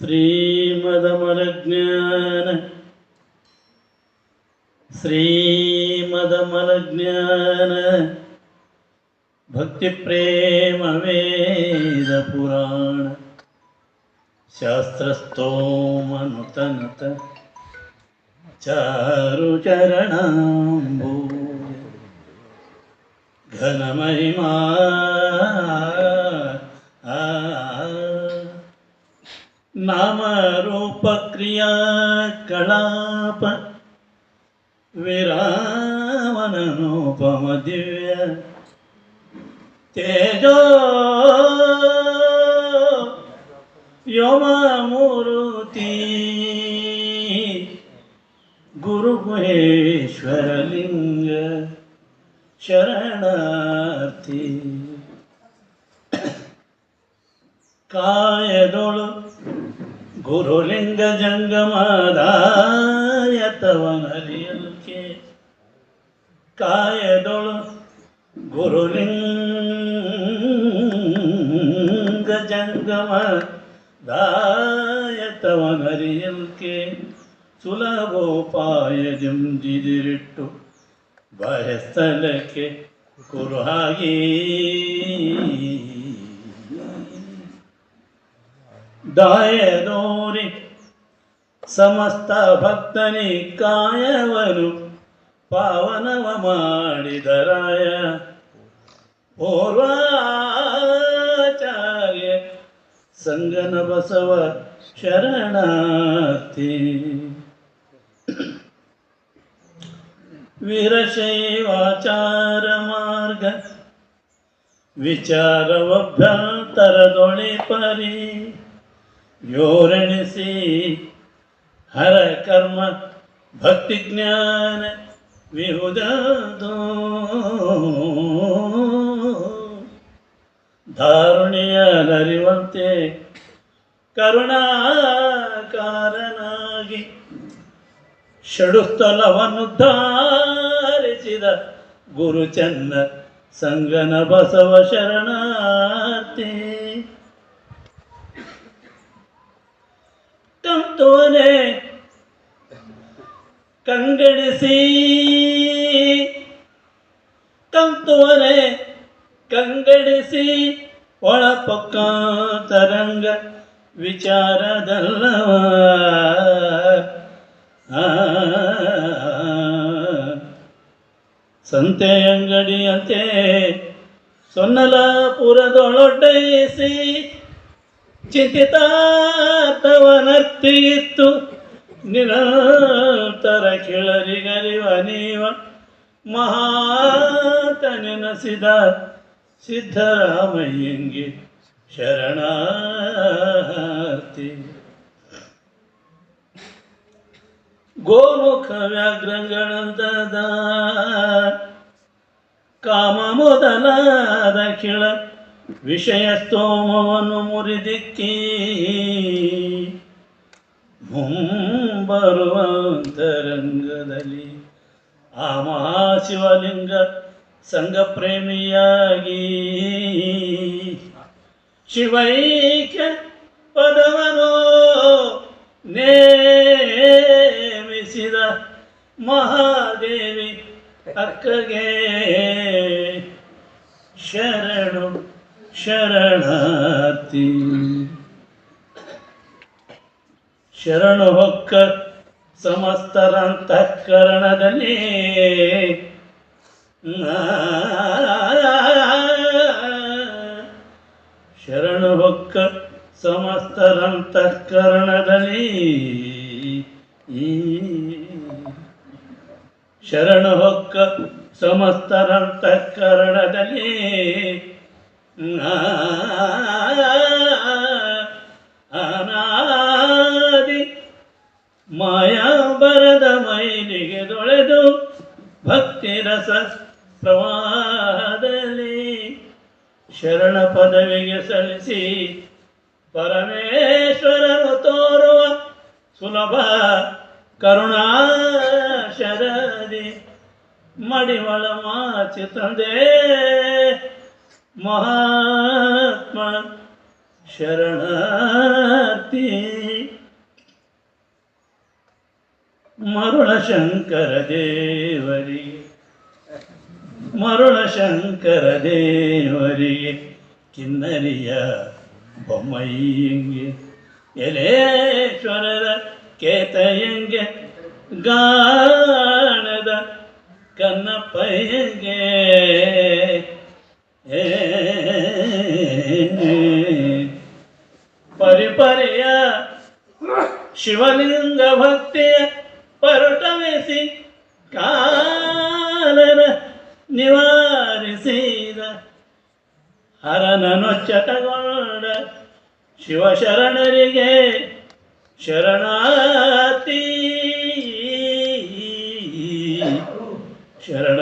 श्रीमदमलज्ञान श्रीमदमलज्ञान भक्तिप्रेमवेदपुराण शास्त्रस्तोमनुतनुत चारुचरणाम्बू घनमहिमा नामरूपक्रियाकलाप विरामननुपम दिव्य तेजो व्योममूर्ति गुरुगुहेश्वरलिङ्ग ಶರಣಾರ್ಥಿ ಕಾಯದೊಳು ಗುರುಲಿಂಗ ಜಂಗಮದಾಯತವನರಿಯಲ್ಕೆ ಕಾಯದೊಳು ಗುರುಲಿಂಗ ಜಂಗಮ ದಾಯತವನರಿಯಲ್ಕೆ ಸುಲಭೋಪಾಯದಿಂದಿರಿಟ್ಟು ಗುರು ಕುರು ದಾಯದೋರಿ ಸಮಸ್ತ ಭಕ್ತನಿ ಕಾಯವನು ಪಾವನವ ಮಾಡಿದರಾಯ ಪೂರ್ವಾಚಾರ್ಯ ಸಂಗನ ಬಸವ ಶರಣಾರ್ಥಿ. ವೀರಶೈವಾಚಾರ ಮಾರ್ಗ ವಿಚಾರವಭ್ಯಂತರದೊಳಿ ಪರಿ. ಯೋರಣಿಸಿ ಹರ ಕರ್ಮ ಭಕ್ತಿ ಜ್ಞಾನ ವಿಹುದದು. ದಾರುಣಿಯರಿವಂತೆ ಕರುಣಾಕಾರನಾಗಿ ಷಡುಸ್ಥಲವನ್ನು ಧಾರಿಸಿದ ಗುರುಚನ್ನ ಸಂಗನ ಬಸವ ಶರಣಾರ್ಥಿ. ಕಂತುವನೆ ಕಂಗಡಿಸಿ. ಕಂತುವನೆ ಕಂಗಡಿಸಿ. ಒಳಪಕ್ಕ ತರಂಗ ವಿಚಾರದಲ್ಲವ. ಸಂತೆ ಅಂಗಡಿಯಂತೆ ಸೊನ್ನಲಾಪುರದೊಳೊಡ್ಡಯಿಸಿ ಚಿಂತಿತಾರ್ಥವನರ್ತಿಯಿತ್ತು ನಿರಂತರ ಕೆಳರಿಗರಿವ ನೀವ ಮಹಾತ ನೆನಸಿದ ಸಿದ್ಧರಾಮಯ್ಯಂಗೆ ಶರಣಾರ್ಥಿ ಗೋಮುಖ ವ್ಯಾಘ್ರಗಳಂತದ ಕಾಮ ಮೊದಲಾದ ಕಿಳ ವಿಷಯ ಸ್ತೋಮವನ್ನು ಮುರಿದಿಕ್ಕಿ. ಮುಂಬರುವಂತರಂಗದಲ್ಲಿ ಆ ಮಹಾಶಿವಲಿಂಗ ಸಂಘ ಪ್ರೇಮಿಯಾಗಿ ಶಿವೈಕ್ಯ ಪದವನು ನೇಮಿಸಿದ ಮಹಾದೇವಿ ಅಕ್ಕಗೆ ಶರಣು ಶರಣಾರ್ಥಿ. ಶರಣು ಹೊಕ್ಕ ಸಮಸ್ತರಂತಃಕರಣದಲ್ಲಿ. ಶರಣು ಹೊಕ್ಕ ಸಮಸ್ತರಂತಃಕರಣದಲ್ಲಿ. ಶರಣು ಹೊಕ್ಕ ಸಮಸ್ತರಂತಃಕರಣದಲ್ಲಿ. ಅನಾದಿ ಮಾಯಾ ಬರದ ಮೈಲಿಗೆ ದೊಳೆದು ಭಕ್ತಿ ರಸ ಪ್ರವಾಹದಲ್ಲಿ ಶರಣ ಪದವಿಗೆ ಸಲ್ಲಿಸಿ ಪರಮೇಶ್ವರನು ತೋರುವ ಸುಲಭ ಕರುಣಾ ಶರದಿ ಮಡಿವಳ ಮಾಚಿ ತಂದೆ ಮಹಾತ್ಮ ಶರಣಾರ್ಥಿ. ಮರುಳ ಶಂಕರ ದೇವರಿಗೆ ಮರುಳ ಶಂಕರ ದೇವರಿಗೆ ಕಿನ್ನರಿಯ ಬೊಮ್ಮಯ್ಯಂಗೆ ಎಲೇಶ್ವರದ ಕೇತಯಂಗೆ ಗಾಣದ ಕನ್ನಪ್ಪಯ್ಯಂಗೆ ಪರಿಪರೆಯ ಶಿವಲಿಂಗ ಭಕ್ತಿಯ ಪರಟವೆಸಿ ಕಾಲರ ನಿವಾರಿಸಿದ ಹರನನು ಚಟಗೊಂಡ ಶಿವಶರಣರಿಗೆ ಶರಣಾತಿ ಶರಣ